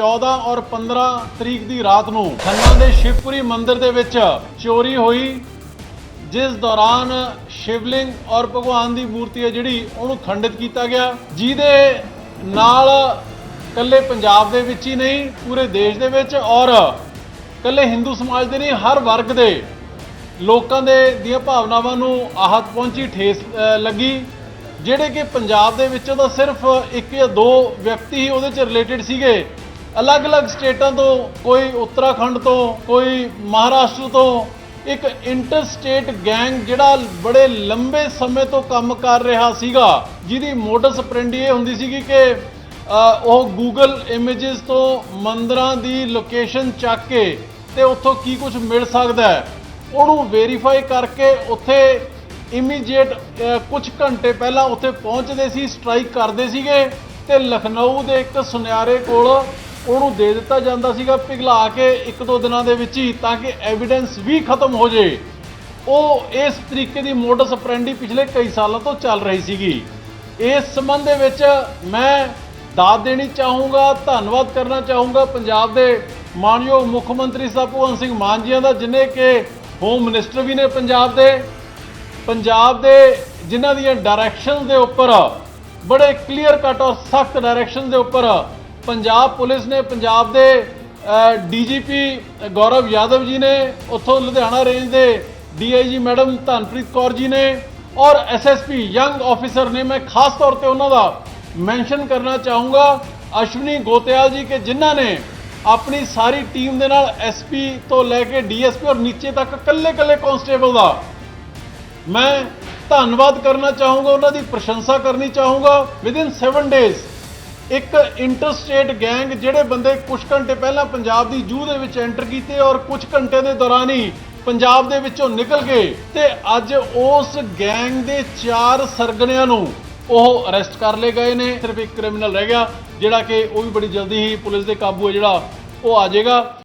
14 ਔਰ 15 ਤਰੀਕ ਦੀ ਰਾਤ ਨੂੰ ਖੰਨਾ ਦੇ ਸ਼ਿਵਪੁਰੀ ਮੰਦਿਰ ਦੇ ਵਿੱਚ ਚੋਰੀ ਹੋਈ, ਜਿਸ ਦੌਰਾਨ ਸ਼ਿਵਲਿੰਗ ਔਰ ਭਗਵਾਨ ਦੀ ਮੂਰਤੀ ਹੈ ਜਿਹੜੀ ਉਹਨੂੰ ਖੰਡਿਤ ਕੀਤਾ ਗਿਆ, ਜਿਹਦੇ ਨਾਲ ਕੱਲੇ ਪੰਜਾਬ ਦੇ ਵਿੱਚ ਹੀ ਨਹੀਂ, ਪੂਰੇ ਦੇਸ਼ ਦੇ ਵਿੱਚ ਔਰ ਕੱਲੇ ਹਿੰਦੂ ਸਮਾਜ ਦੇ ਨਹੀਂ, ਹਰ ਵਰਗ ਦੇ ਲੋਕਾਂ ਦੇ ਦੀਆਂ ਭਾਵਨਾਵਾਂ ਨੂੰ ਆਹਤ ਪਹੁੰਚੀ, ਠੇਸ ਲੱਗੀ, ਜਿਹੜੇ ਕਿ ਪੰਜਾਬ ਦੇ ਵਿੱਚੋਂ ਤਾਂ ਸਿਰਫ ਇੱਕ ਜਾਂ ਦੋ ਵਿਅਕਤੀ ਹੀ ਉਹਦੇ ਚ ਰਿਲੇਟਡ ਸੀਗੇ। ਅਲੱਗ-ਅਲੱਗ ਸਟੇਟਾਂ ਤੋਂ, ਕੋਈ ਉੱਤਰਾਖੰਡ ਤੋਂ, ਕੋਈ ਮਹਾਰਾਸ਼ਟਰ ਤੋਂ, ਇੱਕ ਇੰਟਰ ਸਟੇਟ ਗੈਂਗ ਜਿਹੜਾ ਬੜੇ ਲੰਬੇ ਸਮੇਂ ਤੋਂ ਕੰਮ ਕਰ ਰਿਹਾ ਸੀਗਾ, ਜਿਹਦੀ ਮੋਡਸ ਆਪਰੈਂਡੀ ਇਹ ਹੁੰਦੀ ਸੀਗੀ ਕਿ ਉਹ ਗੂਗਲ ਇਮੇजेस ਤੋਂ ਮੰਦਰਾਂ ਦੀ ਲੋਕੇਸ਼ਨ ਚੱਕ ਕੇ ਤੇ ਉੱਥੋਂ ਕੀ ਕੁਝ ਮਿਲ ਸਕਦਾ ਹੈ। ਉਹਨੂੰ ਵੈਰੀਫਾਈ ਕਰਕੇ ਉੱਥੇ ਇਮੀਡੀਏਟ ਕੁਝ ਘੰਟੇ ਪਹਿਲਾਂ ਉੱਥੇ ਪਹੁੰਚਦੇ ਸੀ ਸਟ੍ਰਾਈਕ ਕਰਦੇ ਸੀਗੇ ਤੇ ਲਖਨਊ ਦੇ ਇੱਕ ਸੁਨਿਆਰੇ ਕੋਲ ਉਹਨੂੰ ਦੇ ਦਿੱਤਾ ਜਾਂਦਾ ਸੀਗਾ ਪਿਘਲਾ ਕੇ ਇੱਕ ਦੋ ਦਿਨਾਂ ਦੇ ਵਿੱਚ ਹੀ ਤਾਂ ਕਿ ਐਵੀਡੈਂਸ ਵੀ ਖਤਮ ਹੋ ਜੇ। ਉਹ ਇਸ ਤਰੀਕੇ ਦੀ ਮੋਡਸ ਆਪਰੈਂਡੀ ਪਿਛਲੇ ਕਈ ਸਾਲਾਂ ਤੋਂ ਚੱਲ ਰਹੀ ਸੀਗੀ। ਇਸ ਸੰਬੰਧ ਦੇ ਵਿੱਚ ਮੈਂ ਦਾਤ ਦੇਣੀ ਚਾਹੂੰਗਾ, ਧੰਨਵਾਦ ਕਰਨਾ ਚਾਹੂੰਗਾ ਪੰਜਾਬ ਦੇ ਮਾਨਯੋਗ ਮੁੱਖ ਮੰਤਰੀ ਸਾਹਿਬ ਭਗਵੰਤ ਸਿੰਘ ਮਾਨ ਜੀਆਂ ਦਾ, ਜਿਨੇ ਕਿ ਹੋਮ ਮਿਨਿਸਟਰ ਵੀ ਨੇ ਪੰਜਾਬ ਦੇ। ਪੰਜਾਬ ਦੇ ਜਿਨ੍ਹਾਂ ਦੀਆਂ ਡਾਇਰੈਕਸ਼ਨਸ ਦੇ ਉੱਪਰ ਬੜੇ ਕਲੀਅਰ ਕੱਟ ਔਰ ਸਖਤ ਡਾਇਰੈਕਸ਼ਨ ਦੇ ਉੱਪਰ ਪੰਜਾਬ ਪੁਲਿਸ ਨੇ ਪੰਜਾਬ ਦੇ ਡੀਜੀਪੀ ਗੌਰਵ ਯਾਦਵ ਜੀ ਨੇ, ਉੱਥੋਂ ਲੁਧਿਆਣਾ ਰੇਂਜ ਦੇ ਡੀਆਈਜੀ ਮੈਡਮ ਧਨਪ੍ਰੀਤ ਕੌਰ ਜੀ ਨੇ ਔਰ ਐਸਐਸਪੀ ਯੰਗ ਆਫੀਸਰ ਨੇ, ਮੈਂ ਖਾਸ ਤੌਰ ਤੇ ਉਹਨਾਂ ਦਾ ਮੈਂਸ਼ਨ ਕਰਨਾ ਚਾਹੂੰਗਾ। ਅਸ਼ਵਨੀ ਗੋਤਿਆਲ ਜੀ ਕਿ ਜਿਨ੍ਹਾਂ ਨੇ ਆਪਣੀ ਸਾਰੀ ਟੀਮ ਦੇ ਨਾਲ ਐਸਪੀ ਤੋਂ ਲੈ ਕੇ ਡੀਐਸਪੀ ਔਰ ਨੀਚੇ ਤੱਕ ਕੱਲੇ-ਕੱਲੇ ਕਾਂਸਟੇਬਲ ਦਾ ਮੈਂ ਧੰਨਵਾਦ ਕਰਨਾ ਚਾਹੂੰਗਾ, ਉਹਨਾਂ ਦੀ ਪ੍ਰਸ਼ੰਸਾ ਕਰਨੀ ਚਾਹੂੰਗਾ। ਵਿਦਿਨ 7 ਡੇਜ਼ ਇੱਕ ਇੰਟਰਸਟੇਟ ਗੈਂਗ ਜਿਹੜੇ ਬੰਦੇ ਕੁਝ ਘੰਟੇ ਪਹਿਲਾਂ ਪੰਜਾਬ ਦੀ ਜੂਹ ਦੇ ਵਿੱਚ ਐਂਟਰ ਕੀਤੇ ਔਰ ਕੁਝ ਘੰਟੇ ਦੇ ਦੌਰਾਨ ਹੀ ਪੰਜਾਬ ਦੇ ਵਿੱਚੋਂ ਨਿਕਲ ਗਏ ਤੇ ਅੱਜ ਉਸ ਗੈਂਗ ਦੇ ਚਾਰ ਸਰਗਣਿਆਂ ਨੂੰ ਉਹ ਅਰੈਸਟ ਕਰ ਲਏ ਗਏ ਨੇ। ਸਿਰਫ ਇੱਕ ਕ੍ਰਿਮੀਨਲ ਰਹਿ ਗਿਆ, ਜਿਹੜਾ ਕਿ ਉਹ ਵੀ ਬੜੀ ਜਲਦੀ ਹੀ ਪੁਲਿਸ ਦੇ ਕਾਬੂ ਹੈ, ਜਿਹੜਾ ਉਹ ਆ ਜਾਏਗਾ।